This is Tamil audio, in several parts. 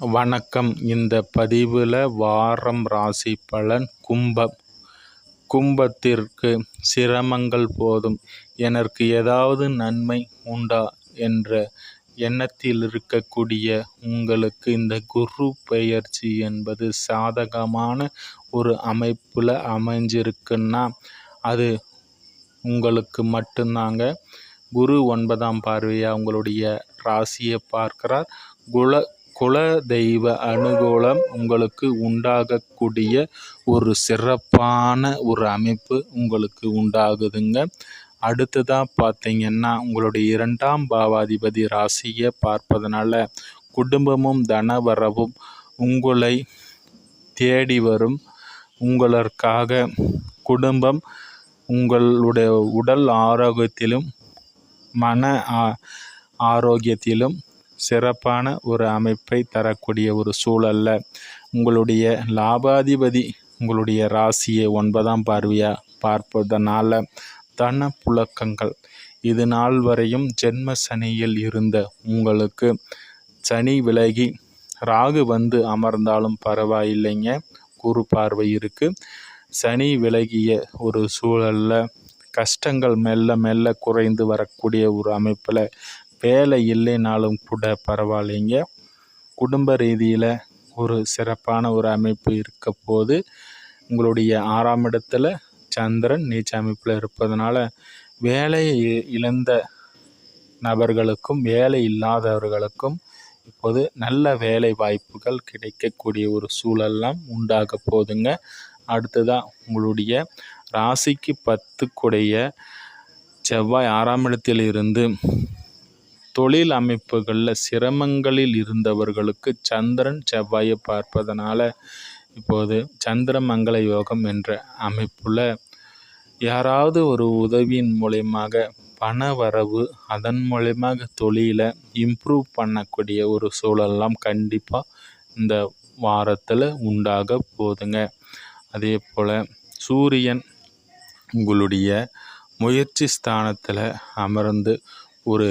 வணக்கம். இந்த பதிவில் வாரம் ராசி பலன் கும்பம். கும்பத்திற்கு சிரமங்கள் போதும். எனக்கு ஏதாவது நன்மை உண்டா என்ற எண்ணத்தில் இருக்கக்கூடிய உங்களுக்கு இந்த குரு பெயர்ச்சி என்பது சாதகமான ஒரு அமைப்பில் அமைஞ்சிருக்குன்னா அது உங்களுக்கு மட்டும்தாங்க. குரு ஒன்பதாம் பார்வையாக உங்களுடைய ராசியை பார்க்கிறார். குல குல தெய்வ அனுகூலம் உங்களுக்கு உண்டாகக்கூடிய ஒரு சிறப்பான ஒரு அமைப்பு உங்களுக்கு உண்டாகுதுங்க. அடுத்ததாக பார்த்தீங்கன்னா உங்களுடைய இரண்டாம் பாவாதிபதி ராசியை பார்ப்பதனால குடும்பமும் தனவரவும் உங்களை தேடி வரும். உங்களுக்காக குடும்பம் உங்களுடைய உடல் ஆரோக்கியத்திலும் மன ஆரோக்கியத்திலும் சிறப்பான ஒரு அமைப்பை தரக்கூடிய ஒரு சூழலில் உங்களுடைய லாபாதிபதி உங்களுடைய ராசியை ஒன்பதாம் பார்வையாக பார்ப்பதனால தன புழக்கங்கள் இது நாள் வரையும் ஜென்ம சனியில் இருந்த உங்களுக்கு சனி விலகி ராகு வந்து அமர்ந்தாலும் பரவாயில்லைங்க. குறு பார்வை இருக்குது சனி விலகிய ஒரு சூழலில் கஷ்டங்கள் மெல்ல மெல்ல குறைந்து வரக்கூடிய ஒரு அமைப்பில் வேலை இல்லைனாலும் கூட பரவாயில்லைங்க. குடும்ப ரீதியில் ஒரு சிறப்பான ஒரு அமைப்பு இருக்க போது உங்களுடைய ஆறாம் இடத்துல சந்திரன் நீச்ச அமைப்பில் இருப்பதனால வேலையை இழந்த நபர்களுக்கும் வேலை இல்லாதவர்களுக்கும் இப்போது நல்ல வேலை வாய்ப்புகள் கிடைக்கக்கூடிய ஒரு சூழல்லாம் உண்டாக போதுங்க. அடுத்ததாக உங்களுடைய ராசிக்கு பத்துக்குடைய செவ்வாய் ஆறாம் இடத்திலிருந்து தொழில் அமைப்புகளில் சிரமங்களில் இருந்தவர்களுக்கு சந்திரன் செவ்வாயை பார்ப்பதனால இப்போது சந்திர மங்கள யோகம் என்ற அமைப்பில் யாராவது ஒரு உதவியின் மூலயமாக பண வரவு அதன் மூலயமாக தொழிலை இம்ப்ரூவ் பண்ணக்கூடிய ஒரு சூழல்லாம் கண்டிப்பாக இந்த வாரத்தில் உண்டாக போதுங்க. அதே போல் சூரியன் உங்களுடைய முயற்சி ஸ்தானத்தில் அமர்ந்து ஒரு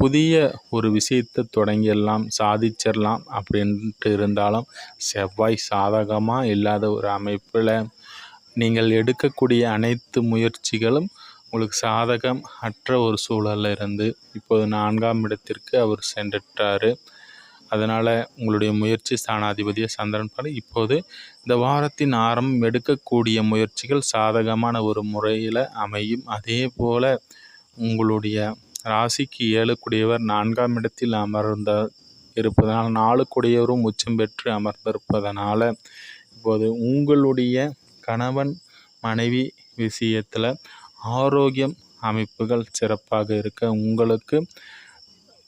புதிய ஒரு விஷயத்தை தொடங்கிடலாம் சாதிச்சிடலாம் அப்படின்ட்டு இருந்தாலும் செவ்வாய் சாதகமாக இல்லாத ஒரு அமைப்பில் நீங்கள் எடுக்கக்கூடிய அனைத்து முயற்சிகளும் உங்களுக்கு சாதகம் அற்ற ஒரு சூழலில் இருந்து இப்போது நான்காம் இடத்திற்கு அவர் சென்றுட்டார். அதனால் உங்களுடைய முயற்சி ஸ்தானாதிபதியை சந்திரன் பாரு இப்போது இந்த வாரத்தின் ஆரம்பம் எடுக்கக்கூடிய முயற்சிகள் சாதகமான ஒரு முறையில் அமையும். அதே போல் உங்களுடைய ராசிக்கு ஏழுக்குடையவர் நான்காம் இடத்தில் அமர்ந்த இருப்பதனால் நாலுக்குடையவரும் உச்சம் பெற்று அமர்ந்திருப்பதனால் இப்போது உங்களுடைய கணவன் மனைவி விஷயத்தில் ஆரோக்கியம் அமைப்புகள் சிறப்பாக இருக்க உங்களுக்கு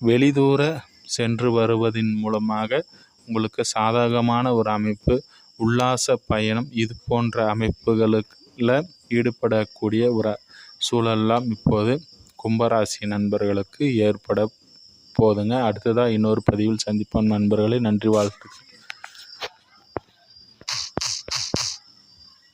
வெளிதூர சென்று வருவதின் மூலமாக உங்களுக்கு சாதகமான ஒரு அமைப்பு உல்லாச பயணம் இது போன்ற அமைப்புகளில் ஈடுபடக்கூடிய ஒரு சூழல்லாம் இப்போது கும்பராசி நண்பர்களுக்கு ஏற்பட போதுங்க. அடுத்ததாக இன்னொரு பதிவில் சந்திப்போம் நண்பர்களே. நன்றி வாழ்த்துக்கள்.